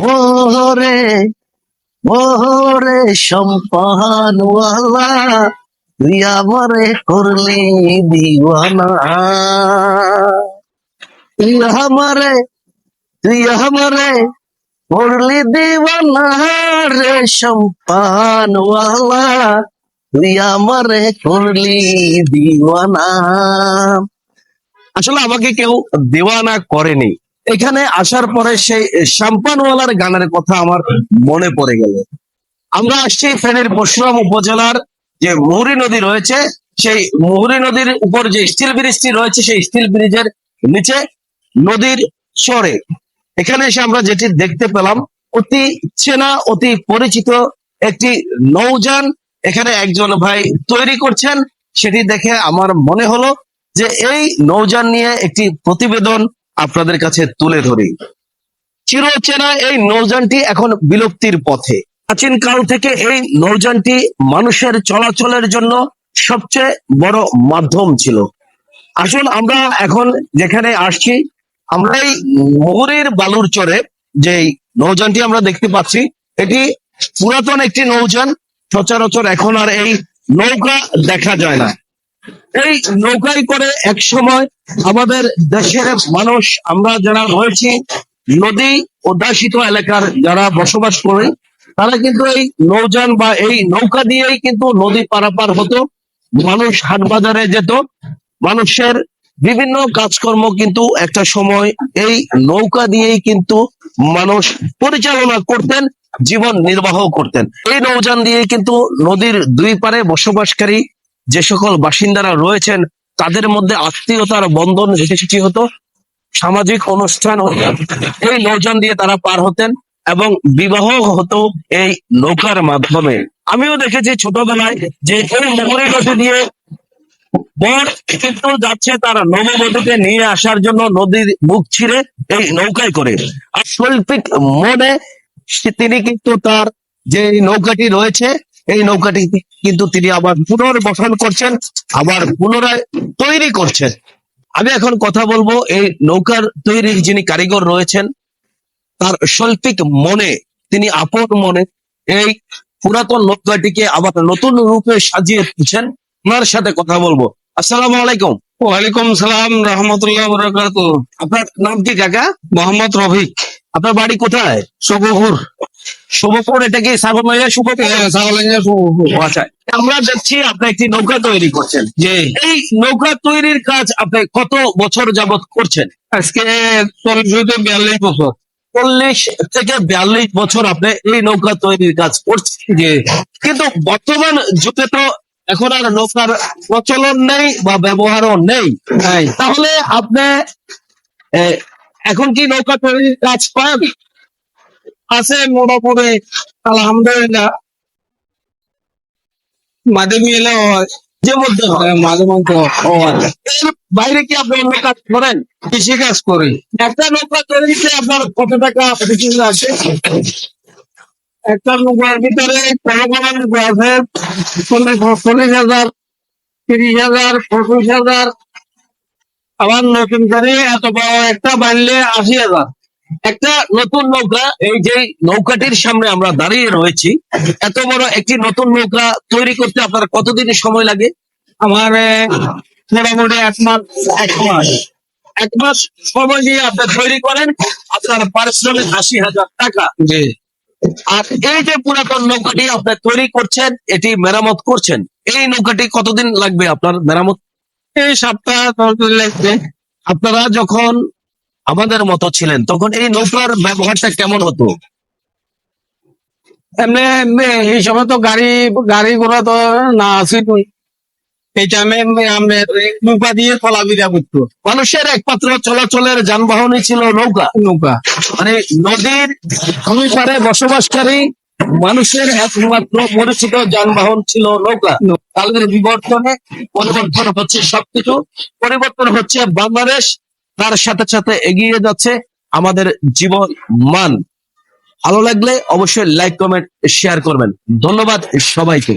ওরে ওরে সম্পানওয়ালা তুই আমারে করলি দিওয়ানা। তুই আমারে তুই করলি দিওয়ানা রে সম্পানওয়ালা তুই আমারে করলি দিওয়ানা। আসলে আমাকে কেউ দেওয়ানা করেনি। এখানে আসার পরে সেই শ্যাম্পানওয়ালার গানের কথা আমার মনে পড়ে গেল। আমরা আসছি ফেনীর পশ্চিম উপজেলার যে মুহুরী নদী রয়েছে, সেই মুহুরী নদীর উপর যে স্টিল ব্রিজটি রয়েছে, সেই স্টিল ব্রিজের নিচে নদীর চরে। এখানে এসে আমরা যেটি দেখতে পেলাম, অতি চেনা, অতি পরিচিত একটি নৌযান। এখানে একজন ভাই তৈরি করছেন, সেটি দেখে আমার মনে হলো যে এই নৌযান নিয়ে একটি প্রতিবেদন আপনাদের কাছে তুলে ধরি। চিরচেনা এই নৌযানটি এখন বিলুপ্তির পথে। প্রাচীন কাল থেকে এই নৌযানটি মানুষের চলাচলের জন্য সবচেয়ে বড় মাধ্যম ছিল। আসল আমরা এখন যেখানে আসছি, আমরা এই মহুরীর বালুর চরে যে নৌযানটি আমরা দেখতে পাচ্ছি, এটি পুরাতন একটি নৌযান। সচরাচর এখন আর এই নৌকা দেখা যায় না। এই নৌকায় করে এক সময় আমাদের দেশের মানুষ, আমরা যারা রয়েছি, নদী অধ্যাসিত এলাকার যারা বসবাস করে, তারা কিন্তু এই নৌযান বা এই নৌকা দিয়েই কিন্তু নদী পারাপার হতো। মানুষ হাট বাজারে যেত। মানুষের বিভিন্ন কাজকর্ম কিন্তু একটা সময় এই নৌকা দিয়েই কিন্তু মানুষ পরিচালনা করতেন, জীবন নির্বাহ করতেন। এই নৌযান দিয়ে কিন্তু নদীর দুই পারে বসবাসকারী যে সকল বাসিন্দারা রয়েছেন, তাদের মধ্যে আত্মীয়তার বন্ধন সৃষ্টি হতো? সামাজিক অনুষ্ঠান এই নৌযান দিয়ে তারা পার হতেন এবং বিবাহ হতো এই নৌকার মাধ্যমে। আমিও দেখেছি ছোটবেলায় যে এই নদী দিয়ে বর কিন্তু যাচ্ছে তারা নববধূকে নিয়ে আসার জন্য নদীর মুখ ছিঁড়ে এই নৌকায় করে। আর শৈল্পিক মনে তিনি কিন্তু তার যে নৌকাটি রয়েছে এই নৌকাটি কিন্তু তিনি আবার পুনর্বসন করছেন আবার পুনরায় তৈরি করছেন। আমি এখন কথা বলব এই নৌকার তৈরির যিনি কারিগর রয়েছেন তার শৈল্পিক মনে তিনি আপন মনে এই পুরাতন নৌকাটিকে আবার নতুন রূপে সাজিয়ে তুলছেন। ওনার সাথে কথা বলব। আসসালাম আলাইকুম। ওয়ালাইকুম সালাম রহমতুল্লাহ বরকাত আপনার নাম কি কাকা? মোহাম্মদ রফিক। আপনার বাড়ি কোথায়? সবুর শুভপুর এটা কি সাগরমাইয়া শুভপুর ও আচ্ছা। আমরা দেখছি আপনি একটি নৌকা তৈরি করছেন। জি। এই নৌকা তৈরির কাজ আপনি কত বছর যাবত করছেন? আজকে চল্লিশ বিয়াল্লিশ বছর। চল্লিশ থেকে বিয়াল্লিশ বছর আপনি এই নৌকা তৈরির কাজ করছেন। জি। কিন্তু বর্তমান যুগে তো এখন আর নৌকার প্রচলন নেই বা ব্যবহারও নেই। তাহলে আপনি এখন কি নৌকা তৈরির কাজ পান? আছে মোটামুটি আলহামদুলিল্লাহ। মাঝে মিলে হয়। যে মধ্যে হয়। হ্যাঁ, মাঝে মধ্যে ও আচ্ছা। এর বাইরে কি আপনি অন্য কাজ করেন? কৃষি কাজ করি। একটা নৌকা তৈরিতে আপনার কত টাকা আছে? একটা নৌকার ভিতরে কোনো কোনো নৌকা আছে চল্লিশ চল্লিশ হাজার তিরিশ হাজার পঁচিশ হাজার। আবার নতুন করে এত বড় একটা বানলে আশি হাজার। একটা নতুন নৌকা এই যে নৌকাটির সামনে আমরা দাঁড়িয়ে রয়েছি এত বড় একটি নতুন নৌকা তৈরি করতে আপনার কতদিন সময় লাগে? আমার মোটামুটি এক মাস এক মাস। এক মাস সময় নিয়ে আপনি তৈরি করেন আপনার পারিশ্রমিক আশি হাজার টাকা। জি। আর এই যে পুরাতন নৌকাটি আপনি তৈরি করছেন এটি মেরামত করছেন এই নৌকাটি কতদিন লাগবে আপনার মেরামত? এই সপ্তাহ লাগবে? আপনারা যখন আমাদের মতো ছিলেন। তখন এই নৌকার ব্যবহারটা কেমন হতো? এমনি এই সময় তো গাড়ি গাড়ি ঘোড়া তো না আসিল এই টাইমে নৌকা দিয়ে চলাফেরা করতো। মানুষের একমাত্র চলাচলের যানবাহনই ছিল নৌকা। নৌকা। মানে নদীর দুই পারে বসবাসকারী মানুষের একমাত্র পরিচিত যানবাহন ছিল নৌকা। কালের বিবর্তনে পরিবর্তন হচ্ছে সবকিছু। পরিবর্তন হচ্ছে বাংলাদেশ তার সাথে সাথে এগিয়ে যাচ্ছে আমাদের জীবন মান ভালো লাগলে অবশ্যই লাইক কমেন্ট শেয়ার করবেন। ধন্যবাদ সবাইকে।